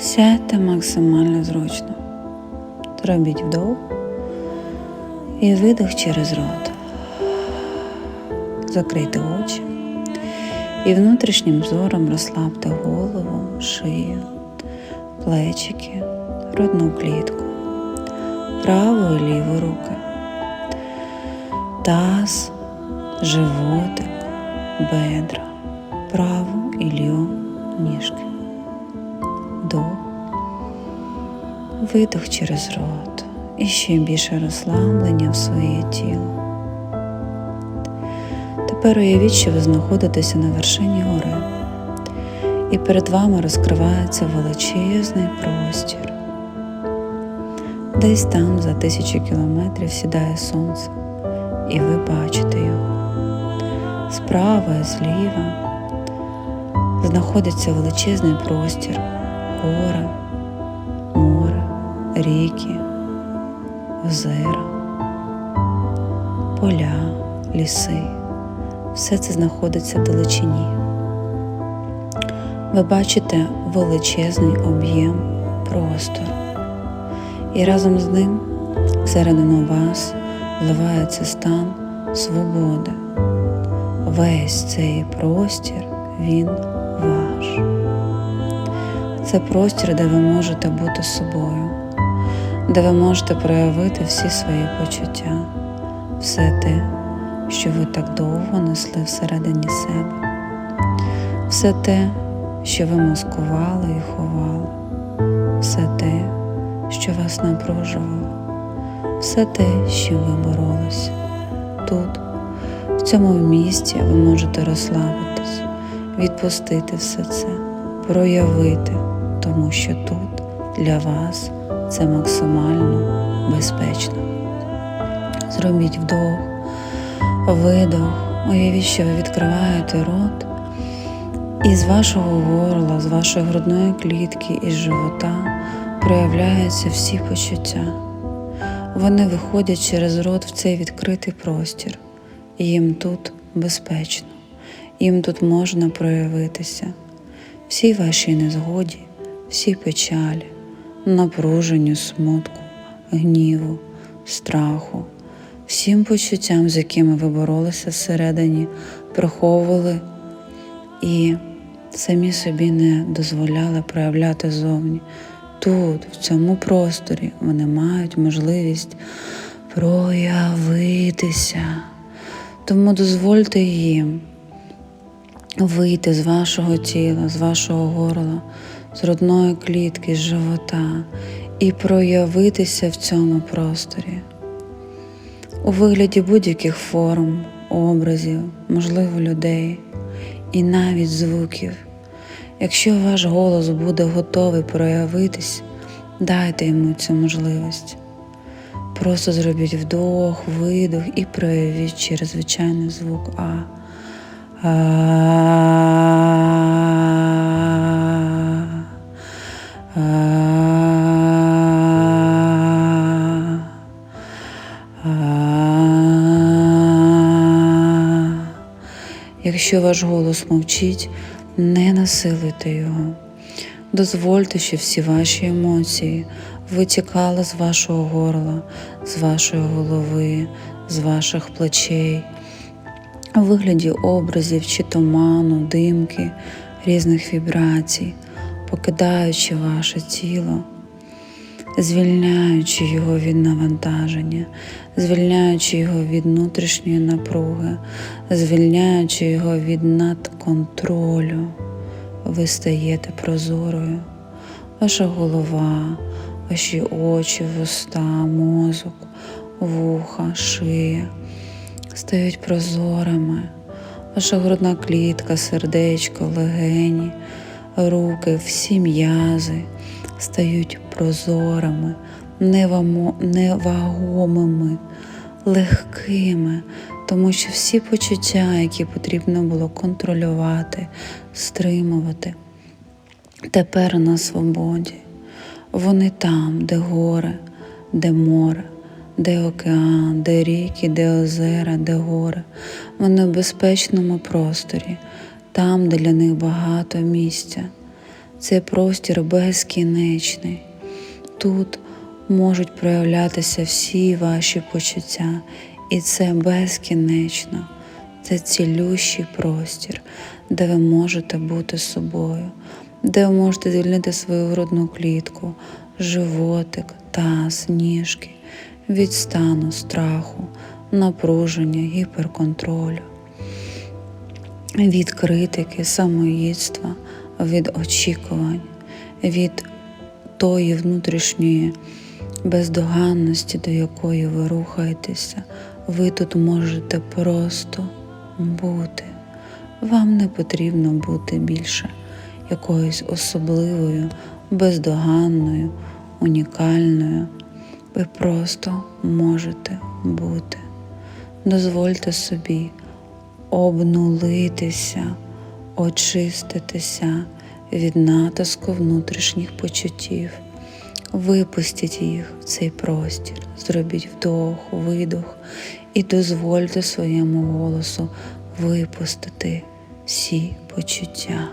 Сядьте максимально зручно. Зробіть вдох і видох через рот. Закрийте очі і внутрішнім зором розслабте голову, шию, плечики, грудну клітку, праву і ліву руки, таз, животик, бедра, праву і ліву ніжки. Видох через рот і ще більше розслаблення в своє тіло. Тепер уявіть, що ви знаходитеся на вершині гори, і перед вами розкривається величезний простір. Десь там за тисячі кілометрів сідає сонце, і ви бачите його. Справа і зліва знаходиться величезний простір, море, ріки, озера, поля, ліси. Все це знаходиться в далечині. Ви бачите величезний об'єм простору, і разом з ним всередину вас вливається стан свободи. Весь цей простір він ваш. Це простір, де ви можете бути собою, де ви можете проявити всі свої почуття, все те, що ви так довго несли всередині себе, все те, що ви маскували і ховали, все те, що вас напружувало, все те, що ви боролися. Тут, в цьому місці, ви можете розслабитись, відпустити все це, проявити, тому що тут для вас це максимально безпечно. Зробіть вдох, видох, уявіть, що ви відкриваєте рот, і з вашого горла, з вашої грудної клітки і живота проявляються всі почуття. Вони виходять через рот в цей відкритий простір, і їм тут безпечно, їм тут можна проявитися. Всі ваші незгоді, всі печалі, напруженню, смутку, гніву, страху, всім почуттям, з якими ви боролися всередині, приховували і самі собі не дозволяли проявляти зовні. Тут, в цьому просторі, вони мають можливість проявитися. Тому дозвольте їм вийти з вашого тіла, з вашого горла, з родної клітки, з живота і проявитися в цьому просторі у вигляді будь-яких форм, образів, можливо, людей і навіть звуків. Якщо ваш голос буде готовий проявитись, дайте йому цю можливість. Просто зробіть вдох, видох і проявіть через звичайний звук А. Якщо ваш голос мовчить, не насилуйте його. Дозвольте, що всі ваші емоції витікали з вашого горла, з вашої голови, з ваших плечей, у вигляді образів чи туману, димки, різних вібрацій, покидаючи ваше тіло, звільняючи його від навантаження, звільняючи його від внутрішньої напруги, звільняючи його від надконтролю. Ви стаєте прозорою, ваша голова, ваші очі, вуста, мозок, вуха, шия стають прозорими, ваша грудна клітка, сердечко, легені, руки, всі м'язи стають прозорими, невагомими, легкими, тому що всі почуття, які потрібно було контролювати, стримувати, тепер на свободі. Вони там, де гори, де море, де океан, де ріки, де озера, де гори. Вони в безпечному просторі, там, де для них багато місця. Цей простір безкінечний. Тут можуть проявлятися всі ваші почуття, і це безкінечно. Це цілющий простір, де ви можете бути собою, де ви можете звільнити свою грудну клітку, животик, таз, ніжки від стану страху, напруження, гіперконтролю, від критики, самоїдства, від очікувань, від тої внутрішньої бездоганності, до якої ви рухаєтеся. Ви тут можете просто бути. Вам не потрібно бути більше якоюсь особливою, бездоганною, унікальною. Ви просто можете бути. Дозвольте собі обнулитися, очиститися від натиску внутрішніх почуттів. Випустіть їх в цей простір, зробіть вдох, видох і дозвольте своєму голосу випустити всі почуття.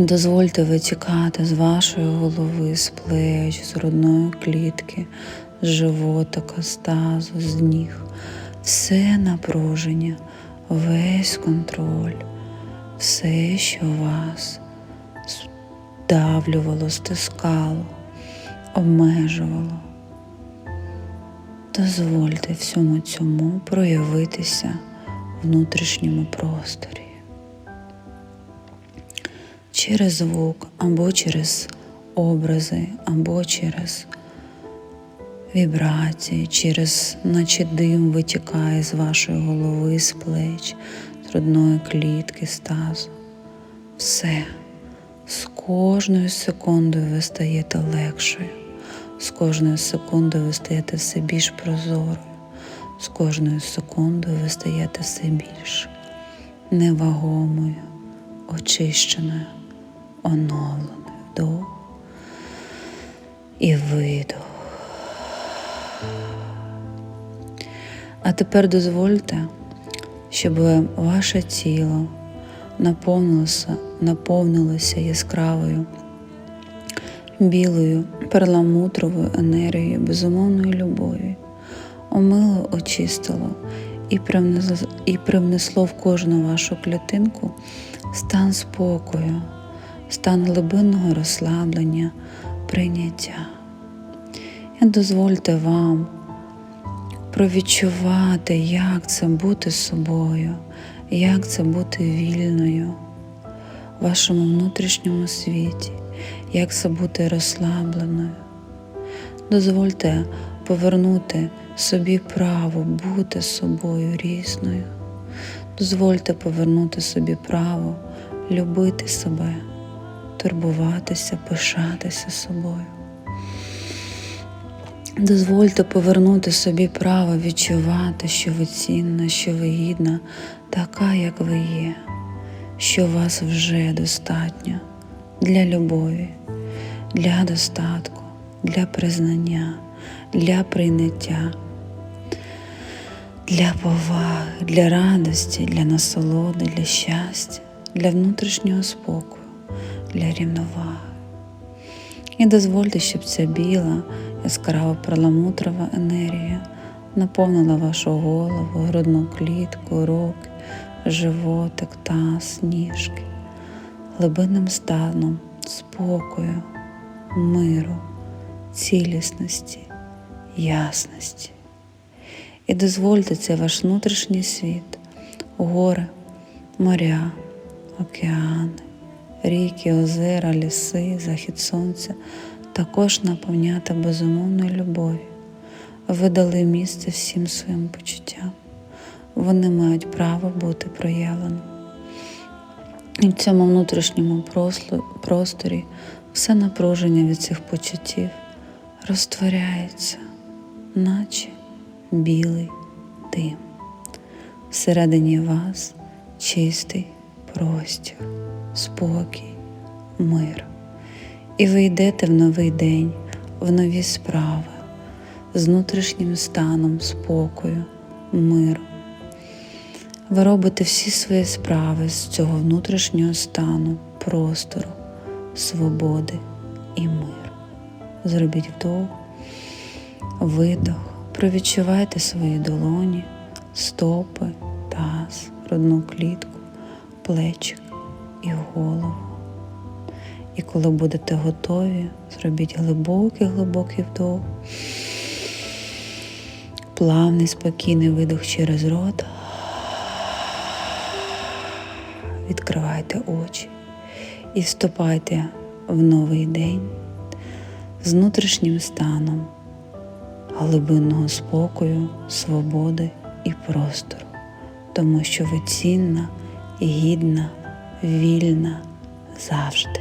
Дозвольте витікати з вашої голови, з плеч, з грудної клітки, з животика, з з ніг. Все напруження, весь контроль, все, що вас здавлювало, стискало, обмежувало. Дозвольте всьому цьому проявитися в внутрішньому просторі через звук, або через образи, або через вібрації, через, наче дим витікає з вашої голови, з плеч, з грудної клітки, з тазу. Все. З кожною секундою ви стаєте легшою, з кожною секундою ви стаєте все більш прозорою, з кожною секундою ви стаєте все більш невагомою, очищеною оновлений. Вдох і видох. А тепер дозвольте, щоб ваше тіло наповнилося, наповнилося яскравою, білою, перламутровою енергією, безумовної любові, омило, очистило і привнесло в кожну вашу клітинку стан спокою стан глибинного розслаблення, прийняття. І дозвольте вам провідчувати, як це бути собою, як це бути вільною в вашому внутрішньому світі, як це бути розслабленою. Дозвольте повернути собі право бути собою різною. Дозвольте повернути собі право любити себе турбуватися, пишатися собою. Дозвольте повернути собі право відчувати, що ви цінна, що ви гідна, така, як ви є, що вас вже достатньо для любові, для достатку, для признання, для прийняття, для поваги, для радості, для насолоди, для щастя, для внутрішнього спокою для рівноваги. І дозвольте, щоб ця біла, яскрава перламутрова енергія наповнила вашу голову, грудну клітку, руки, животик, таз, ніжки, глибинним станом, спокою, миру, цілісності, ясності. І дозвольте цей ваш внутрішній світ, гори, моря, океани, ріки, озера, ліси, захід сонця також наповняти безумовною любов'ю. Ви дали місце всім своїм почуттям. Вони мають право бути проявлені. І в цьому внутрішньому просторі все напруження від цих почуттів розтворяється, наче білий дим. Всередині вас чистий простір, спокій, мир. І ви йдете в новий день, в нові справи, з внутрішнім станом спокою, миру. Ви робите всі свої справи з цього внутрішнього стану, простору, свободи і миру. Зробіть вдох, видох, провідчувайте свої долоні, стопи, таз, грудну клітку, плечик і голову. І коли будете готові, зробіть глибокий глибокий вдох, плавний спокійний видох через рот. Відкривайте очі і вступайте в новий день з внутрішнім станом глибинного спокою, свободи і простору, тому що ви цінна і гідна, вільна завжди.